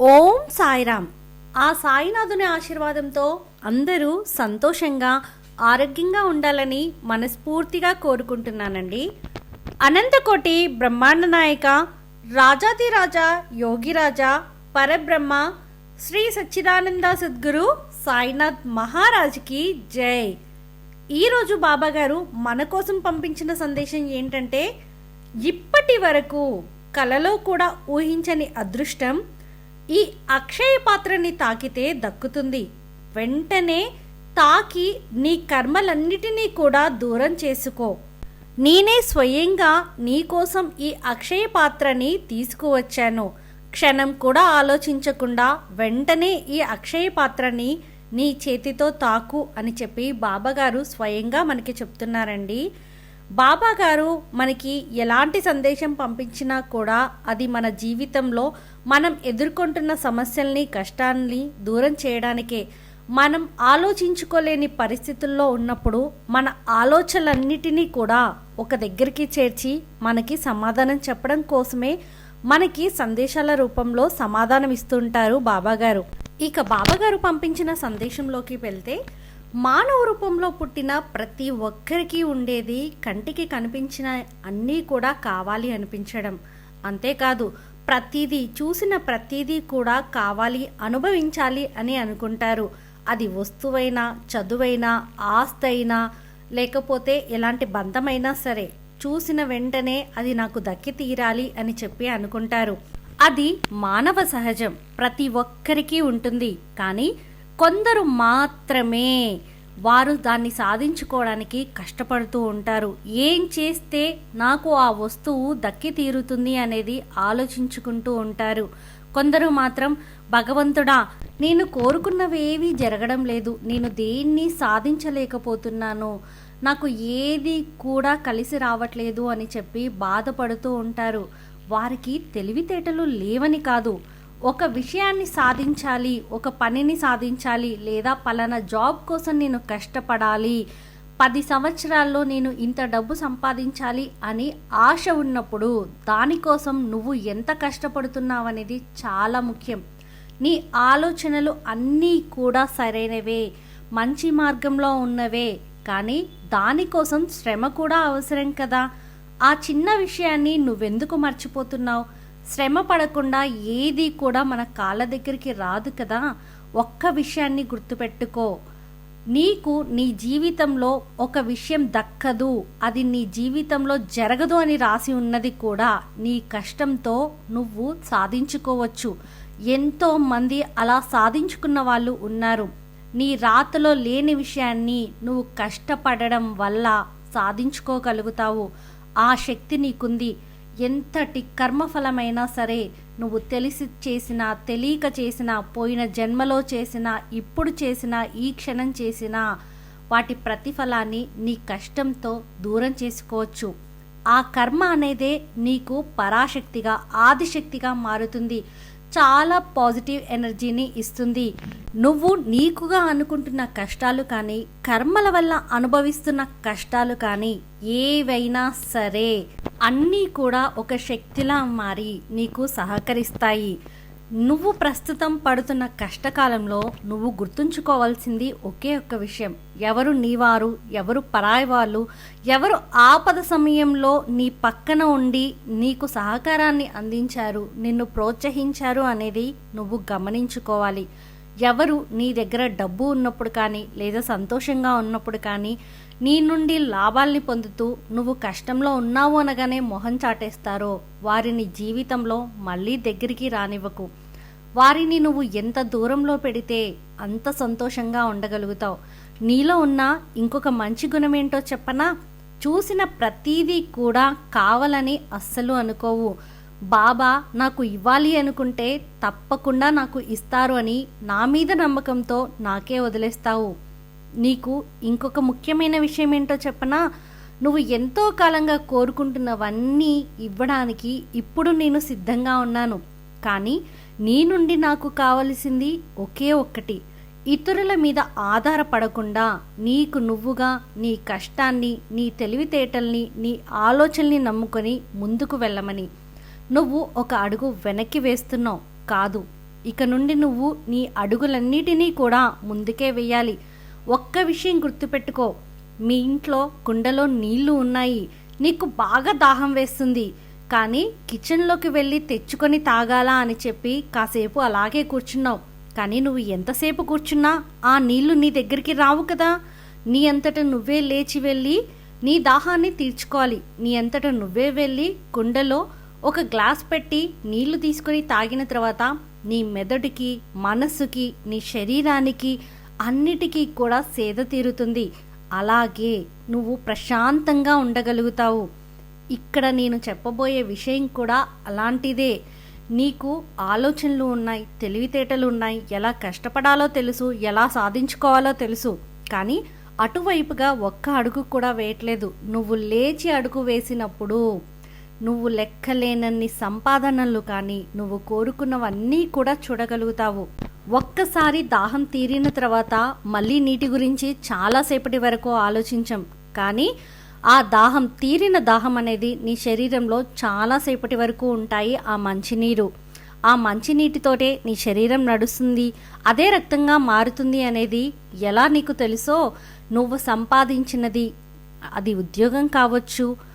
ఓం సాయిరామ్. ఆ సాయినాథుని ఆశీర్వాదంతో అందరూ సంతోషంగా ఆరోగ్యంగా ఉండాలని మనస్ఫూర్తిగా కోరుకుంటున్నానండి. అనంతకోటి బ్రహ్మాండ నాయక రాజాదిరాజా యోగిరాజా పరబ్రహ్మ శ్రీ సచ్చిదానంద సద్గురు సాయినాథ్ మహారాజ్కి జై. ఈరోజు బాబా గారు మన కోసం పంపించిన సందేశం ఏంటంటే ఇప్పటి వరకు కలలో కూడా ఊహించని అదృష్టం ఈ అక్షయ పాత్రని తాకితే దక్కుతుంది. వెంటనే తాకి నీ కర్మలన్నిటినీ కూడా దూరం చేసుకో. నేనే స్వయంగా నీకోసం ఈ అక్షయ పాత్రని తీసుకువచ్చాను. క్షణం కూడా ఆలోచించకుండా వెంటనే ఈ అక్షయ పాత్రని నీ చేతితో తాకు అని చెప్పి బాబాగారు స్వయంగా మనకి చెప్తున్నారండి. బాబా గారు మనకి ఎలాంటి సందేశం పంపించినా కూడా అది మన జీవితంలో మనం ఎదుర్కొంటున్న సమస్యల్ని కష్టాన్ని దూరం చేయడానికే. మనం ఆలోచించుకోలేని పరిస్థితుల్లో ఉన్నప్పుడు మన ఆలోచనలన్నిటినీ కూడా ఒక దగ్గరికి చేర్చి మనకి సమాధానం చెప్పడం కోసమే మనకి సందేశాల రూపంలో సమాధానం ఇస్తుంటారు బాబాగారు ఇక బాబాగారు పంపించిన సందేశంలోకి వెళ్తే మానవ రూపంలో పుట్టిన ప్రతి ఒక్కరికి ఉండేది కంటికి కనిపించిన అన్నీ కూడా కావాలి అనిపించడం. అంతేకాదు ప్రతిదీ చూసిన ప్రతిదీ కూడా కావాలి అనుభవించాలి అని అనుకుంటారు. అది వస్తువైనా చదువైనా ఆస్తి అయినా లేకపోతే ఎలాంటి బంధమైనా సరే చూసిన వెంటనే అది నాకు దక్కి తీరాలి అని చెప్పి అనుకుంటారు. అది మానవ సహజం. ప్రతి ఒక్కరికి ఉంటుంది. కానీ కొందరు మాత్రమే వారు దాన్ని సాధించుకోవడానికి కష్టపడుతూ ఉంటారు. ఏం చేస్తే నాకు ఆ వస్తువు దక్కి తీరుతుంది అనేది ఆలోచించుకుంటూ ఉంటారు. కొందరు మాత్రం భగవంతుడా నేను కోరుకున్నవేవి జరగడం లేదు. నేను దేన్ని సాధించలేకపోతున్నాను నాకు ఏది కూడా కలిసి రావట్లేదు అని చెప్పి బాధపడుతూ ఉంటారు. వారికి తెలివితేటలు లేవని కాదు. ఒక విషయాన్ని సాధించాలి ఒక పనిని సాధించాలి లేదా పలానా జాబ్ కోసం నేను కష్టపడాలి పది సంవత్సరాల్లో నేను ఇంత డబ్బు సంపాదించాలి అని ఆశ ఉన్నప్పుడు దానికోసం నువ్వు ఎంత కష్టపడుతున్నావు అనేది చాలా ముఖ్యం. నీ ఆలోచనలు అన్నీ కూడా సరైనవే మంచి మార్గంలో ఉన్నవే కానీ దానికోసం శ్రమ కూడా అవసరం కదా. ఆ చిన్న విషయాన్ని నువ్వెందుకు మర్చిపోతున్నావు? శ్రమ పడకుండా ఏది కూడా మన కాళ్ళ దగ్గరికి రాదు కదా. ఒక్క విషయాన్ని గుర్తుపెట్టుకో. నీకు నీ జీవితంలో ఒక విషయం దక్కదు. అది నీ జీవితంలో జరగదు అని రాసి ఉన్నది కూడా నీ కష్టంతో నువ్వు సాధించుకోవచ్చు. ఎంతో మంది అలా సాధించుకున్న వాళ్ళు ఉన్నారు. నీ రాతలో లేని విషయాన్ని నువ్వు కష్టపడడం వల్ల సాధించుకోగలుగుతావు. ఆ శక్తి నీకుంది. ఎంతటి కర్మఫలమైనా సరే నువ్వు తెలిసి చేసినా తెలియక చేసినా పోయిన జన్మలో చేసినా ఇప్పుడు చేసినా ఈ క్షణం చేసినా వాటి ప్రతిఫలాన్ని నీ కష్టంతో దూరం చేసుకోవచ్చు. ఆ కర్మ అనేదే నీకు పరాశక్తిగా ఆదిశక్తిగా మారుతుంది. చాలా పాజిటివ్ ఎనర్జీని ఇస్తుంది. నువ్వు నీకుగా అనుకుంటున్న కష్టాలు కానీ కర్మల వల్ల అనుభవిస్తున్న కష్టాలు కానీ ఏవైనా సరే అన్నీ కూడా ఒక శక్తిలా మారి నీకు సహకరిస్తాయి. నువ్వు ప్రస్తుతం పడుతున్న కష్టకాలంలో నువ్వు గుర్తుంచుకోవాల్సింది ఒకే ఒక్క విషయం. ఎవరు నీవారు ఎవరు పరాయి వాళ్ళు ఎవరు ఆపద సమయంలో నీ పక్కన ఉండి నీకు సహకారాన్ని అందించారు నిన్ను ప్రోత్సహించారు అనేది నువ్వు గమనించుకోవాలి. ఎవరు నీ దగ్గర డబ్బు ఉన్నప్పుడు కానీ లేదా సంతోషంగా ఉన్నప్పుడు కానీ నీ నుండి లాభాల్ని పొందుతూ నువ్వు కష్టంలో ఉన్నావు అనగానే మొహం చాటేస్తారో వారిని జీవితంలో మళ్ళీ దగ్గరికి రానివ్వకు. వారిని నువ్వు ఎంత దూరంలో పెడితే అంత సంతోషంగా ఉండగలుగుతావు. నీలో ఉన్న ఇంకొక మంచి గుణం ఏంటో చెప్పనా? చూసిన ప్రతీదీ కూడా కావాలని అస్సలు అనుకోవు. బాబా నాకు ఇవ్వాలి అనుకుంటే తప్పకుండా నాకు ఇస్తారు అని నా మీద నమ్మకంతో నాకే వదిలేస్తావు. నీకు ఇంకొక ముఖ్యమైన విషయం ఏంటో చెప్పనా? నువ్వు ఎంతో కాలంగా కోరుకుంటున్నవన్నీ ఇవ్వడానికి ఇప్పుడు నేను సిద్ధంగా ఉన్నాను. కానీ నీ నుండి నాకు కావలసింది ఒకే ఒక్కటి. ఇతరుల మీద ఆధారపడకుండా నీకు నువ్వుగా నీ కష్టాన్ని నీ తెలివితేటల్ని నీ ఆలోచనల్ని నమ్ముకొని ముందుకు వెళ్ళమని. నువ్వు ఒక అడుగు వెనక్కి వేస్తున్నావు. కాదు ఇక నుండి నువ్వు నీ అడుగులన్నిటినీ కూడా ముందుకే వెయ్యాలి ఒక్క విషయం గుర్తుపెట్టుకో. మీ ఇంట్లో కుండలో నీళ్ళు ఉన్నాయి. నీకు బాగా దాహం వేస్తుంది. కానీ కిచెన్లోకి వెళ్ళి తెచ్చుకొని తాగాలా అని చెప్పి కాసేపు అలాగే కూర్చున్నావు. కానీ నువ్వు ఎంతసేపు కూర్చున్నా ఆ నీళ్ళు నీ దగ్గరికి రావు కదా. నీ అంతట నువ్వే లేచి వెళ్ళి నీ దాహాన్ని తీర్చుకోవాలి. నీ అంతట నువ్వే వెళ్ళి కుండలో ఒక గ్లాస్ పెట్టి నీళ్ళు తీసుకొని తాగిన తర్వాత నీ మెదడుకి మనస్సుకి నీ శరీరానికి అన్నిటికీ కూడా సేద తీరుతుంది. అలాగే నువ్వు ప్రశాంతంగా ఉండగలుగుతావు. ఇక్కడ నేను చెప్పబోయే విషయం కూడా అలాంటిదే. నీకు ఆలోచనలు ఉన్నాయి తెలివితేటలు ఉన్నాయి. ఎలా కష్టపడాలో తెలుసు ఎలా సాధించుకోవాలో తెలుసు. కానీ అటువైపుగా ఒక్క అడుగు కూడా వేయట్లేదు. నువ్వు లేచి అడుగు వేసినప్పుడు నువ్వు లెక్కలేనన్ని సంపాదనలు కానీ నువ్వు కోరుకున్నవన్నీ కూడా చూడగలుగుతావు. ఒక్కసారి దాహం తీరిన తర్వాత మళ్ళీ నీటి గురించి చాలాసేపటి వరకు ఆలోచించం. కానీ ఆ దాహం తీరిన దాహం అనేది నీ శరీరంలో చాలాసేపటి వరకు ఉంటాయి ఆ మంచినీరు. ఆ మంచినీటితోటే నీ శరీరం నడుస్తుంది. అదే రక్తంగా మారుతుంది అనేది ఎలా నీకు తెలుసో? నువ్వు సంపాదించినది అది ఉద్యోగం కావచ్చు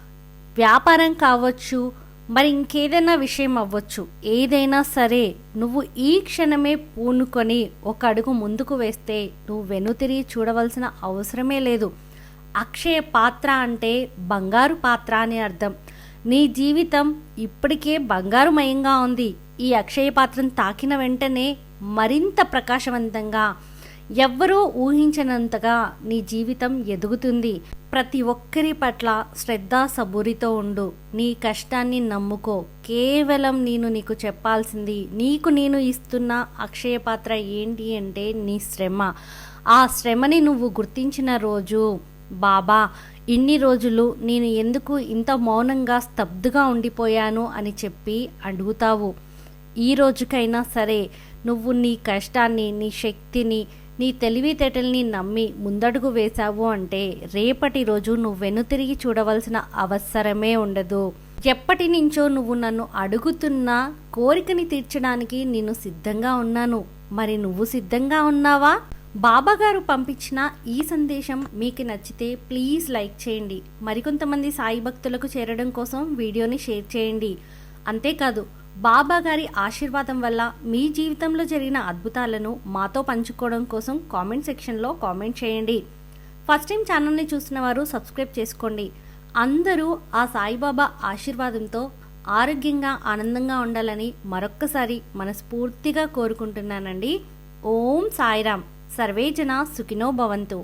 వ్యాపారం కావచ్చు మరి ఇంకేదైనా విషయం అవ్వచ్చు. ఏదైనా సరే నువ్వు ఈ క్షణమే పూనుకొని ఒక అడుగు ముందుకు వేస్తే నువ్వు వెనుతిరిగి చూడవలసిన అవసరమే లేదు. అక్షయ పాత్ర అంటే బంగారు పాత్ర అని అర్థం. నీ జీవితం ఇప్పటికే బంగారుమయంగా ఉంది. ఈ అక్షయ పాత్రను తాకిన వెంటనే మరింత ప్రకాశవంతంగా ఎవ్వరూ ఊహించనంతగా నీ జీవితం ఎదుగుతుంది. ప్రతి ఒక్కరి పట్ల శ్రద్ధ సబూరితో ఉండు. నీ కష్టాన్ని నమ్ముకో. కేవలం నేను నీకు చెప్పాల్సింది నీకు నేను ఇస్తున్న అక్షయ పాత్ర ఏంటి అంటే నీ శ్రమ. ఆ శ్రమని నువ్వు గుర్తించిన రోజు బాబా ఇన్ని రోజులు నేను ఎందుకు ఇంత మౌనంగా స్తబ్దుగా ఉండిపోయాను అని చెప్పి అడుగుతావు. ఈ రోజుకైనా సరే నువ్వు నీ కష్టాన్ని నీ శక్తిని నీ తెలివితేటల్ని నమ్మి ముందడుగు వేశావు అంటే రేపటి రోజు నువ్వు వెనుతిరిగి చూడవలసిన అవసరమే ఉండదు. ఎప్పటి నుంచో నువ్వు నన్ను అడుగుతున్న కోరికని తీర్చడానికి నేను సిద్ధంగా ఉన్నాను. మరి నువ్వు సిద్ధంగా ఉన్నావా? బాబాగారు పంపించిన ఈ సందేశం మీకు నచ్చితే ప్లీజ్ లైక్ చేయండి. మరికొంతమంది సాయి భక్తులకు చేరడం కోసం వీడియోని షేర్ చేయండి. అంతేకాదు బాబా గారి ఆశీర్వాదం వల్ల మీ జీవితంలో జరిగిన అద్భుతాలను మాతో పంచుకోవడం కోసం కామెంట్ సెక్షన్లో కామెంట్ చేయండి. ఫస్ట్ టైం ఛానల్ని చూసిన వారు సబ్స్క్రైబ్ చేసుకోండి. అందరూ ఆ సాయిబాబా ఆశీర్వాదంతో ఆరోగ్యంగా ఆనందంగా ఉండాలని మరొక్కసారి మనస్ఫూర్తిగా కోరుకుంటున్నానండి. ఓం సాయిరామ్. సర్వేజన సుఖినో భవంతు.